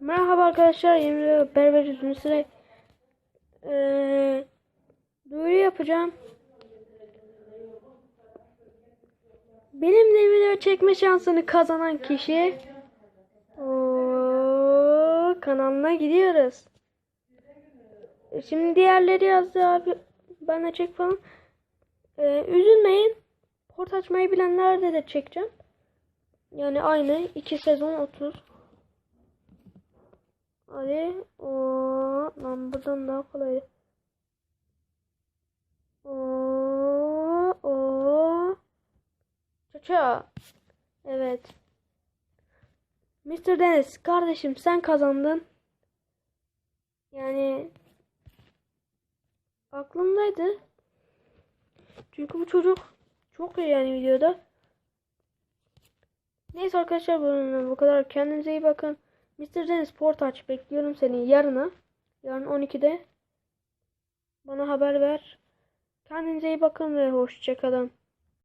Merhaba arkadaşlar, yeni berber sıra ee, duyuru yapacağım. Benimle video çekme şansını kazanan kişi o kanalına gidiyoruz. Şimdi diğerleri yazdı abi bana çek falan. Ee, üzülmeyin. Port açmayı bilenlerde de çekeceğim. Yani aynı 2 sezon 30. Hadi. O lan buradan daha kolay. O o Çaça. Evet. Mr. Deniz kardeşim sen kazandın. Yani aklımdaydı. Çünkü bu çocuk çok iyi yani videoda. Neyse arkadaşlar bu kadar. Kendinize iyi bakın. Mr. Zen Sport aç. Bekliyorum seni yarına. Yarın 12'de. Bana haber ver. Kendinize iyi bakın ve hoşçakalın.